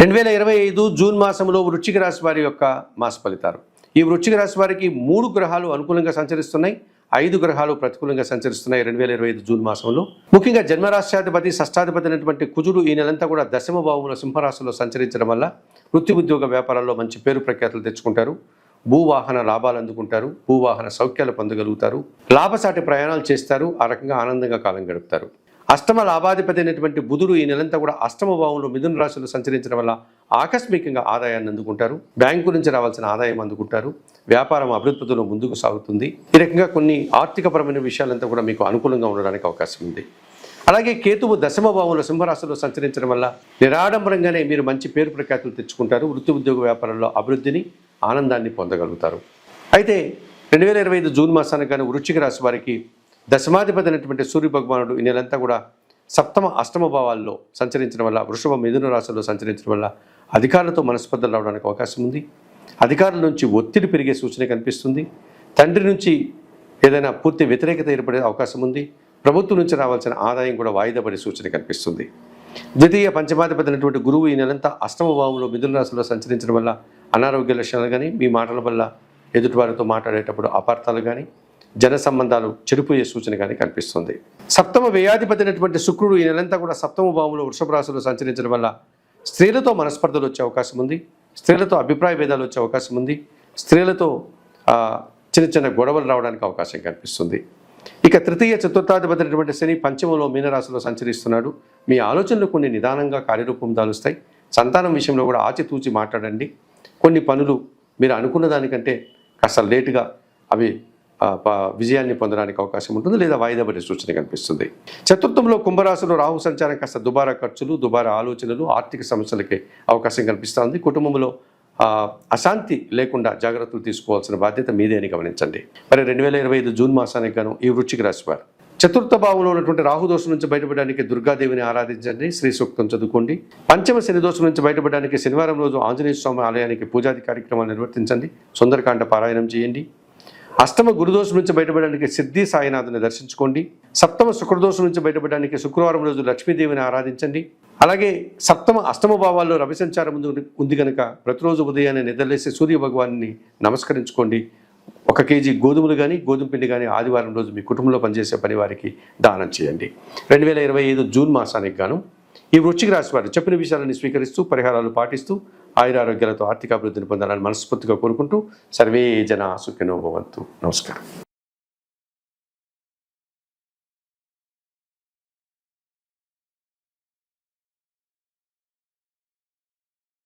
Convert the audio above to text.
రెండు వేల ఇరవై ఐదు జూన్ మాసంలో వృశ్చిక రాశి వారి యొక్క మాస ఫలితాలు. ఈ వృశ్చిక రాశి వారికి మూడు గ్రహాలు అనుకూలంగా సంచరిస్తున్నాయి. ఐదు గ్రహాలు ప్రతికూలంగా సంచరిస్తున్నాయి రెండు వేల ఇరవై ఐదు జూన్ మాసంలో. ముఖ్యంగా జన్మరాష్ట్రాధిపతి షష్టాధిపతి అయినటువంటి కుజుడు ఈ నెలంతా కూడా దశమ భావంలో సింహరాశిలో సంచరించడం వల్ల వృత్తి ఉద్యోగ వ్యాపారాల్లో మంచి పేరు ప్రఖ్యాతులు తెచ్చుకుంటారు. భూవాహన లాభాలు అందుకుంటారు. భూవాహన సౌఖ్యాలు పొందగలుగుతారు. లాభసాటి ప్రయాణాలు చేస్తారు. ఆ రకంగా ఆనందంగా కాలం గడుపుతారు. అష్టమ లాభాధిపతి అయినటువంటి బుధుడు ఈ నెలంతా కూడా అష్టమ భావంలో మిథున రాశిలో సంచరించడం వల్ల ఆకస్మికంగా ఆదాయాన్ని అందుకుంటారు. బ్యాంకు నుంచి రావాల్సిన ఆదాయం అందుకుంటారు. వ్యాపారం అభివృద్ధిలో ముందుకు సాగుతుంది. ఈ రకంగా కొన్ని ఆర్థికపరమైన విషయాలంతా కూడా మీకు అనుకూలంగా ఉండడానికి అవకాశం ఉంది. అలాగే కేతువు దశమ భావంలో సింహరాశిలో సంచరించడం వల్ల నిరాడంబరంగానే మీరు మంచి పేరు ప్రఖ్యాతులు తెచ్చుకుంటారు. వృత్తి ఉద్యోగ వ్యాపారంలో అభివృద్ధిని ఆనందాన్ని పొందగలుగుతారు. అయితే రెండు వేల ఇరవై ఐదు జూన్ మాసానికి కానీ వృశ్చిక రాశి వారికి దశమాధిపతి అయినటువంటి సూర్య భగవానుడు ఈ నెలంతా కూడా సప్తమ అష్టమ భావాల్లో సంచరించడం వల్ల వృషభ మిథున రాశుల్లో సంచరించడం వల్ల అధికారులతో మనస్పర్ధలు రావడానికి అవకాశం ఉంది. అధికారుల నుంచి ఒత్తిడి పెరిగే సూచన కనిపిస్తుంది. తండ్రి నుంచి ఏదైనా పూర్తి వ్యతిరేకత ఏర్పడే అవకాశం ఉంది. ప్రభుత్వం నుంచి రావాల్సిన ఆదాయం కూడా వాయిదా పడే సూచన కనిపిస్తుంది. ద్వితీయ పంచమాధిపతి అయినటువంటి గురువు ఈ నెలంతా అష్టమ భావంలో మిథున రాశిలో సంచరించడం వల్ల అనారోగ్య లక్షణాలు కానీ మీ మాటల వల్ల ఎదుటివారితో మాట్లాడేటప్పుడు అపార్థాలు కానీ జన సంబంధాలు చెడిపోయే సూచన కానీ కనిపిస్తుంది. సప్తమ వ్యయాధిపతినటువంటి శుక్రుడు ఈ నెలంతా కూడా సప్తమ భావంలో వృషభ రాశిలో సంచరించడం వల్ల స్త్రీలతో మనస్పర్ధలు వచ్చే అవకాశం ఉంది. స్త్రీలతో అభిప్రాయ భేదాలు వచ్చే అవకాశం ఉంది. స్త్రీలతో చిన్న చిన్న గొడవలు రావడానికి అవకాశం కనిపిస్తుంది. ఇక తృతీయ చతుర్థాధిపతినటువంటి శని పంచమంలో మీనరాశిలో సంచరిస్తున్నాడు. మీ ఆలోచనలు కొన్ని నిదానంగా కార్యరూపం దాలుస్తాయి. సంతానం విషయంలో కూడా ఆచితూచి మాట్లాడండి. కొన్ని పనులు మీరు అనుకున్న దానికంటే కాస్త లేటుగా అవి విజయాన్ని పొందడానికి అవకాశం ఉంటుంది లేదా వాయిదా పడే సూచన కనిపిస్తుంది. చతుర్థంలో కుంభరాశిలో రాహు సంచారం కాస్త దుబారా ఖర్చులు దుబారా ఆలోచనలు ఆర్థిక సమస్యలకి అవకాశం కనిపిస్తుంది కుటుంబంలో అశాంతి లేకుండా జాగ్రత్తలు తీసుకోవాల్సిన బాధ్యత మీదే అని గమనించండి. మరి రెండు వేల ఇరవై ఐదు జూన్ మాసానికి గాను ఈ వృశ్చిక రాశివారు చతుర్థ భావంలో ఉన్నటువంటి రాహుదోషం నుంచి బయటపడడానికి దుర్గాదేవిని ఆరాధించండి. శ్రీ సూక్తం చదువుకోండి. పంచమ శని దోషం నుంచి బయటపడడానికి శనివారం రోజు ఆంజనేయ స్వామి ఆలయానికి పూజాది కార్యక్రమాలు నిర్వర్తించండి. సుందరకాండ పారాయణం చేయండి. అష్టమ గురుదోషం నుంచి బయటపడడానికి సిద్ధి సాయినాథుని దర్శించుకోండి. సప్తమ శుక్రదోషం నుంచి బయటపడడానికి శుక్రవారం రోజు లక్ష్మీదేవిని ఆరాధించండి. అలాగే సప్తమ అష్టమ భావాల్లో రవి సంచారం ఉంది కనుక ప్రతిరోజు ఉదయాన్నే నిద్రలేసి సూర్య భగవాన్ని నమస్కరించుకోండి. ఒక కేజీ గోధుమలు కానీ గోధుమ పిండి కానీ ఆదివారం రోజు మీ కుటుంబంలో పనిచేసే పని వారికి దానం చేయండి. రెండు వేల ఇరవై ఐదు జూన్ మాసానికి గాను ఈ వృశ్చిక రాశి వారు చెప్పిన విషయాలను స్వీకరిస్తూ పరిహారాలు పాటిస్తూ ఆయురారోగ్యాలతో ఆర్థిక అభివృద్ధిని పొందాలని మనస్ఫూర్తిగా కోరుకుంటూ సర్వే జన సుఖినోభవంతు నమస్కారం.